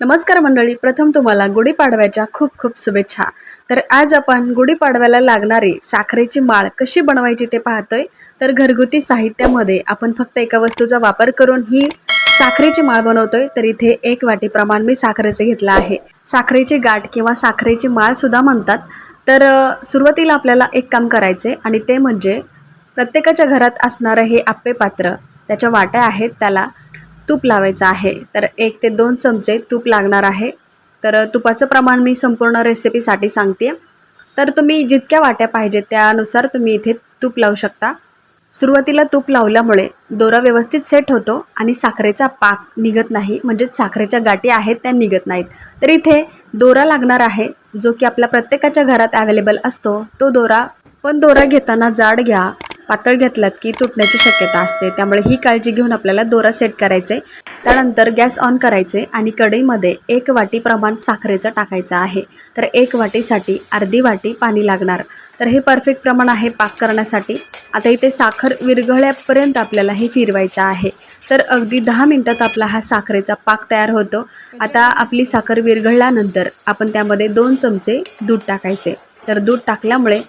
नमस्कार मंडळी प्रथम तुम्हाला गुढीपाडव्याच्या खूप खूप शुभेच्छा. तर आज आपण गुढीपाडव्याला लागणारी साखरेची माळ कशी बनवायची ते पाहतोय. तर घरगुती साहित्यामध्ये आपण फक्त एका वस्तूचा वापर करून ही साखरेची माळ बनवतोय तर इथे एक वाटी प्रमाण मी साखरेचे घेतलं आहे. साखरेची गाठ किंवा साखरेची माळ सुद्धा म्हणतात. तर सुरुवातीला आपल्याला एक काम करायचे आणि ते म्हणजे प्रत्येकाच्या घरात असणारं हे आप्पे पात्र त्याच्या वाट्या आहेत त्याला तूप लावायचं आहे. तर एक ते दोन चमचे तूप लागणार आहे. तर तुपाचं प्रमाण मी संपूर्ण रेसिपीसाठी सांगते तर तुम्ही जितक्या वाट्या पाहिजेत त्यानुसार तुम्ही इथे तूप लावू शकता. सुरुवातीला तूप लावल्यामुळे दोरा व्यवस्थित सेट होतो आणि साखरेचा पाक निघत नाही. म्हणजेच साखरेच्या गाठी आहेत त्या निघत नाहीत. तर इथे दोरा लागणार आहे जो की आपल्या प्रत्येकाच्या घरात अवेलेबल असतो. तो दोरा पण दोरा घेताना जाड घ्या. पातळ घेतलात की तुटण्याची शक्यता असते. त्यामुळे ही काळजी घेऊन आपल्याला दोरा सेट करायचे. त्यानंतर गॅस ऑन करायचे आणि कढईमध्ये एक वाटी प्रमाण साखरेचं टाकायचं आहे. तर एक वाटीसाठी अर्धी वाटी पाणी लागणार. तर हे परफेक्ट प्रमाण आहे पाक करण्यासाठी. आता इथे साखर विरघळ्यापर्यंत आपल्याला हे फिरवायचं आहे. तर अगदी दहा मिनटात आपला हा साखरेचा पाक तयार होतो. आता आपली साखर विरघळल्यानंतर आपण त्यामध्ये दोन चमचे दूध टाकायचे. तर दूध टाकल्यामुळे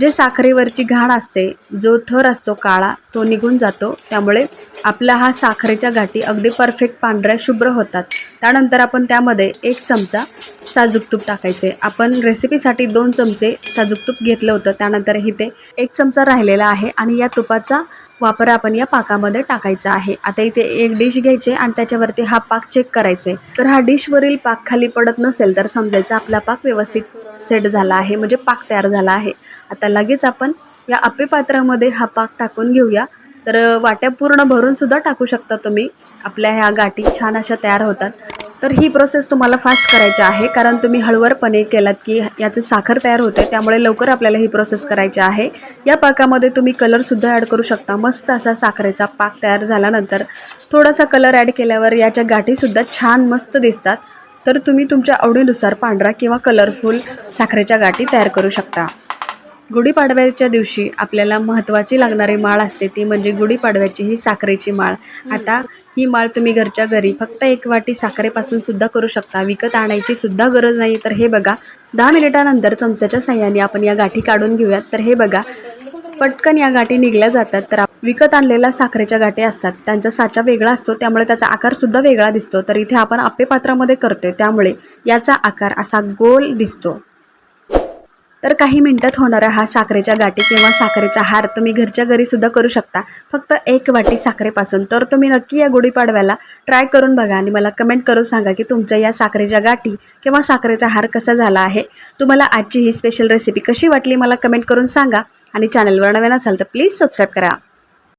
जे साखरेवरची घाण असते जो थर असतो काळा तो निघून जातो. त्यामुळे आपला हा साखरेच्या गाठी अगदी परफेक्ट पांढऱ्या शुभ्र होतात. त्यानंतर आपण त्यामध्ये एक चमचा साजूक तूप टाकायचे. आपण रेसिपीसाठी दोन चमचे साजूक तूप घेतलं होतं. त्यानंतर इथे एक चमचा राहिलेला आहे आणि या तुपाचा वापर आपण या पाकामध्ये टाकायचा आहे. आता इथे एक डिश घ्यायचे आणि त्याच्यावरती हा पाक चेक करायचे. तर हा डिशवरील पाक खाली पडत नसेल तर समजायचं आपला पाक व्यवस्थित सेट झाला आहे. म्हणजे पाक तयार झाला आहे. आता लगेच आपण या अपेपात्रामध्ये पात्रामध्ये हा पाक टाकून घेऊया. तर वाट्या पूर्ण भरूनसुद्धा टाकू शकता तुम्ही. आपल्या ह्या गाठी छान अशा तयार होतात. तर ही प्रोसेस तुम्हाला फास्ट करायची आहे. कारण तुम्ही हळवरपणे केलात की याचं साखर तयार होते. त्यामुळे लवकर आपल्याला ही प्रोसेस करायची आहे. या पाकामध्ये तुम्ही कलरसुद्धा ॲड करू शकता. मस्त असा साखरेचा पाक तयार झाल्यानंतर थोडासा कलर ॲड केल्यावर याच्या गाठीसुद्धा छान मस्त दिसतात. तर तुम्ही तुमच्या आवडीनुसार पांढरा किंवा कलरफुल साखरेच्या गाठी तयार करू शकता. गुढीपाडव्याच्या दिवशी आपल्याला महत्त्वाची लागणारी माळ असते ती म्हणजे गुढीपाडव्याची ही साखरेची माळ. आता ही माळ तुम्ही घरच्या घरी फक्त एक वाटी साखरेपासून सुद्धा करू शकता. विकत आणायची सुद्धा गरज नाही. तर हे बघा दहा मिनिटानंतर चमच्याच्या साह्याने आपण या गाठी काढून घेऊयात. तर हे बघा पटकन या गाठी निघल्या जातात. तर आप- विकत आणलेल्या साखरेच्या गाठी असतात. त्यांचा साचा वेगळा असतो त्यामुळे त्याचा आकार सुद्धा वेगळा दिसतो. तर इथे आपण आप्पे पात्रामध्ये करतोय त्यामुळे याचा आकार असा गोल दिसतो. तर काही मिनिटात होणारा हा साखरेच्या गाठी किंवा साखरेचा हार तुम्ही घरच्या घरी सुद्धा करू शकता. फक्त एक वाटी साखरेपासून. तर तुम्ही नक्की या गुढीपाडव्याला ट्राय करून बघा आणि मला कमेंट करून सांगा की तुमच्या या साखरेच्या गाठी किंवा साखरेचा हार कसा झाला आहे. तुम्हाला आजची ही स्पेशल रेसिपी कशी वाटली मला कमेंट करून सांगा आणि चॅनलवर नवीन असाल तर प्लीज सबस्क्राईब करा.